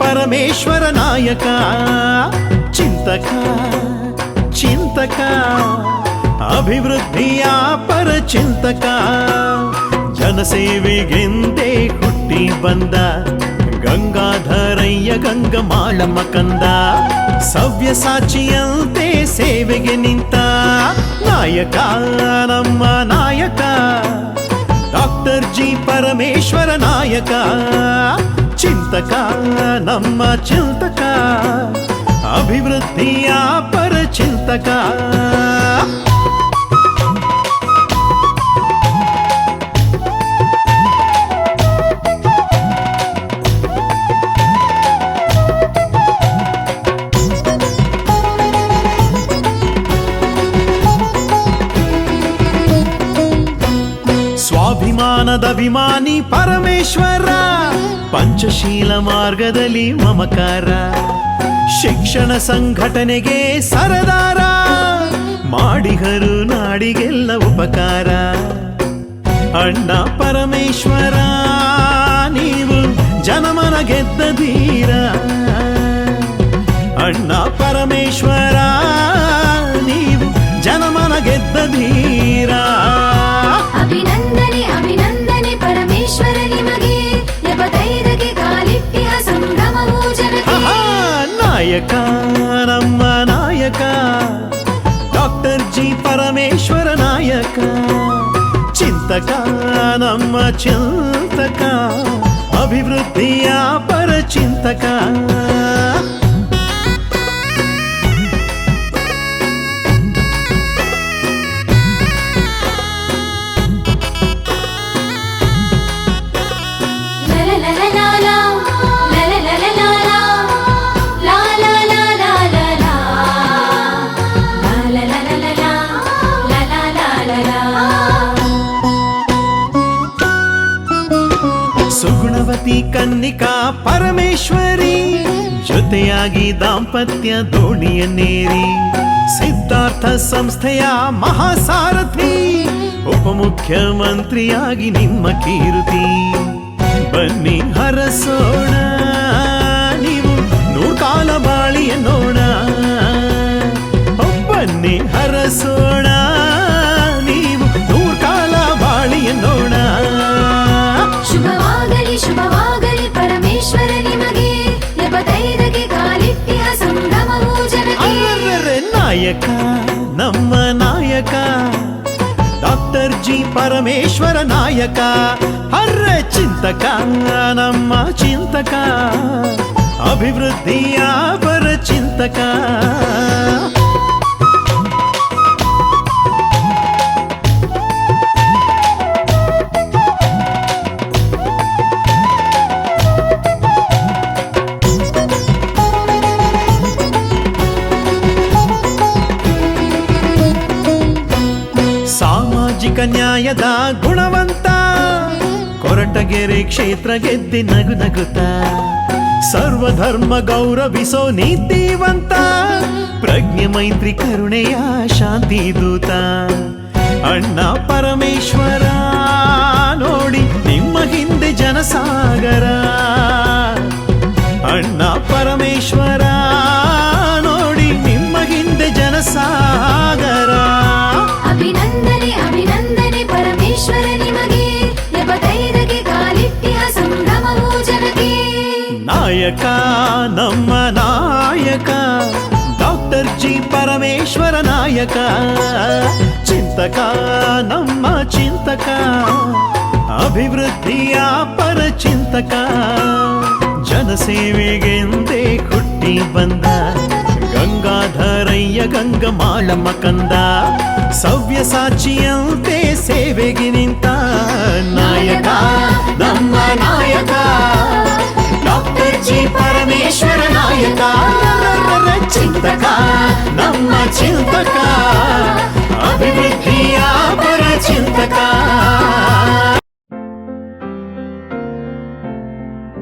ಪರಮೇಶ್ವರ ನಾಯಕ, ಚಿಂತಕ ಚಿಂತಕ, ಅಭಿವೃದ್ಧಿಯ ಪರ ಚಿಂತಕ, ಜನಸೇವೆಗೆಂದೇ ಹುಟ್ಟಿ ಬಂದ ಗಂಗಾಧರಯ್ಯ ಗಂಗಮಾಳಮ್ಮ ಕಂದ ಸವ್ಯಸಾಚಿಯಂತೆ ಸೇವೆಗೆ ನಿಂತ ನಾಯಕ, ನಮ್ಮ ನಾಯಕ, ಡಾಕ್ಟರ್ ಜಿ ಪರಮೇಶ್ವರ ನಾಯಕ ಚಿಂತಕ ನಮ್ಮ ಚಿಂತಕ ಅಭಿವೃದ್ಧಿಯ ಪರ ಚಿಂತಕ ಸ್ವಾಭಿಮಾನದ ಅಭಿಮಾನಿ ಪರಮೇಶ್ವರ, ಪಂಚಶೀಲ ಮಾರ್ಗದಲ್ಲಿ ಮಮಕಾರ, ಶಿಕ್ಷಣ ಸಂಘಟನೆಗೆ ಸರದಾರ, ಮಾಡಿಗರು ನಾಡಿಗೆಲ್ಲ ಉಪಕಾರ. ಅಣ್ಣ ಪರಮೇಶ್ವರ, ನೀವು ಜನಮನ ಗೆದ್ದ ಧೀರ ಅಣ್ಣ ಪರಮೇಶ್ವರ, ನೀವು ಜನಮನ ಗೆದ್ದ ನಾಯಕ ನಮ್ಮ ನಾಯಕ ಡಾಕ್ಟರ್ ಜಿ ಪರಮೇಶ್ವರ ನಾಯಕ ಚಿಂತಕ ನಮ್ಮ ಚಿಂತಕ ಅಭಿವೃದ್ಧಿಯ ಪರ ಚಿಂತಕ ಸುಗುಣವತಿ ಕನ್ನಿಕಾ ಪರಮೇಶ್ವರಿ, ಜೊತೆಯಾಗಿ ದಾಂಪತ್ಯ ದೋಣಿಯನ್ನೇರಿ. ಸಿದ್ಧಾರ್ಥ ಸಂಸ್ಥೆಯ ಮಹಾಸಾರಥಿ, ಉಪಮುಖ್ಯಮಂತ್ರಿಯಾಗಿ ನಿಮ್ಮ ಕೀರ್ತಿ. ಬನ್ನಿ ಹರಸೋಣ, ನೀವು ನೂರ್ಕಾಲ ಬಾಳಿಯ ನೋಣ ಬನ್ನಿ ಹರಸೋಣ ಅರ್ರರ್ರೆ ನಾಯಕ ನಮ್ಮ ನಾಯಕ ಡಾಕ್ಟರ್ ಜಿ ಪರಮೇಶ್ವರ ನಾಯಕ ಅರ್ರ ಚಿಂತಕ ನಮ್ಮ ಚಿಂತಕ ಅಭಿವೃದ್ಧಿಯ ಪರ ಚಿಂತಕ ಸಾಮಾಜಿಕ ನ್ಯಾಯದ ಗುಣವಂತ. ಕೊರಟಗೆರೆ ಕ್ಷೇತ್ರ ಗೆದ್ದಿ ನಗು ನಗುತ್ತ. ಸರ್ವಧರ್ಮ ಗೌರವಿಸೋ ನೀತಿವಂತ. ಪ್ರಜ್ಞೆ, ಮೈತ್ರಿ ಕರುಣೆಯ ಶಾಂತಿ, ದೂತ. ಅಣ್ಣ ಪರಮೇಶ್ವರ, ನೋಡಿ ನಿಮ್ಮ ಹಿಂದೆ ಜನಸಾಗರ. ನಮ್ಮ ನಾಯಕ, ಡಾಕ್ಟರ್ ಜಿ ಪರಮೇಶ್ವರ ನಾಯಕ. ಚಿಂತಕ, ನಮ್ಮ ಚಿಂತಕ, ಅಭಿವೃದ್ಧಿಯ ಪರ ಚಿಂತಕ. ಜನಸೇವೆಗೆಂದೇ ಹುಟ್ಟಿ ಬಂದ ಗಂಗಾಧರಯ್ಯ, ಗಂಗಮಾಳಮ್ಮ ಕಂದ. ಸವ್ಯಸಾಚಿಯಂತೆ ಸೇವೆಗೆ ನಿಂತ ನಾಯಕ, ನಮ್ಮ ನಾಯಕ. ಡಾಕ್ಟರ್ ಜಿ ಪರಮೇಶ್ವರ ನಾಯಕ